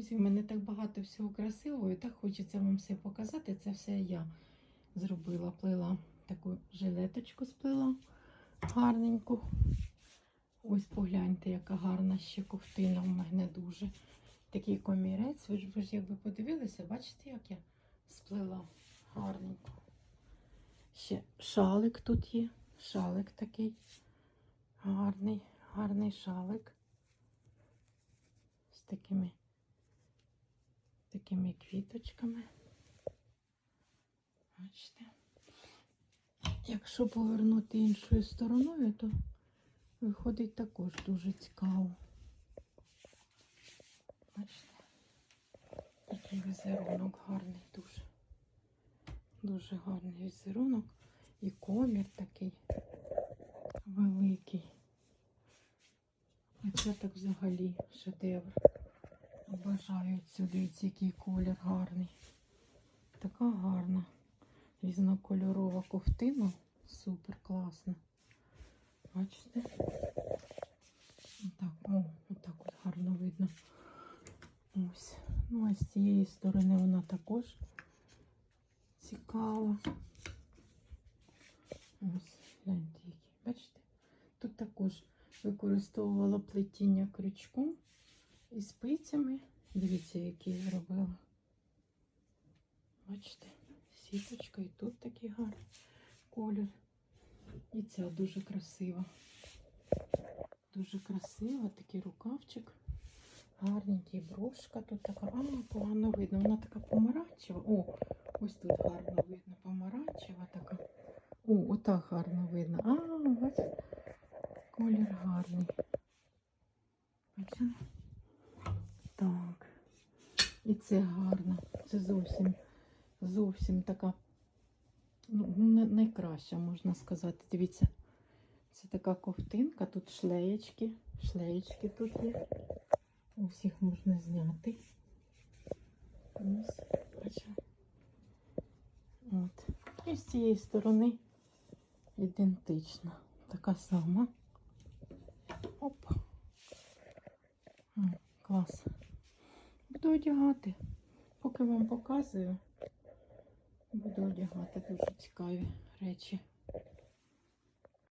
Друзі, у мене так багато всього красивого, і так хочеться вам все показати. Це все я зробила. Плила таку жилеточку сплила гарненьку. Ось погляньте, яка гарна ще ковтина в мене дуже. Такий комірець. Ви ж, ви ж якби подивилися, бачите, як я сплила гарненько. Ще шалик тут є. Шалик такий гарний, гарний шалик. З такими, такими квіточками. Бачите? Якщо повернути іншою стороною, то виходить також дуже цікаво. Бачите? Такий візерунок гарний дуже. Дуже гарний візерунок. І колір такий великий. А це так взагалі шедевр. Цю, дивіться, який колір гарний. Така гарна. Різнокольорова ковтина. Супер класна. Бачите? Отак, о, отак от гарно видно. Ось. Ну, а з цієї сторони вона також цікава. Ось, гляньте, які. Бачите? Тут також використовувала плетіння крючком і спицями. Дивіться, які зробила. Бачите, сіточка і тут такий гарний колір. І ця дуже красива. Дуже красива, такий рукавчик. Гарненький брошка тут така. А, погано видно. Вона така помаранчева. О, ось тут гарно видно. Помаранчева така. О, отак гарно видно. А, бачите, колір гарний. Бачите? І це гарно. Це зовсім, зовсім така, ну, найкраща, можна сказати. Дивіться, це така ковтинка, тут шлеєчки. Шлеєчки тут є. Ось їх можна зняти. От. І з цієї сторони ідентична. Така сама. Оп. Клас. Буду одягати. Поки вам показую, буду одягати дуже цікаві речі.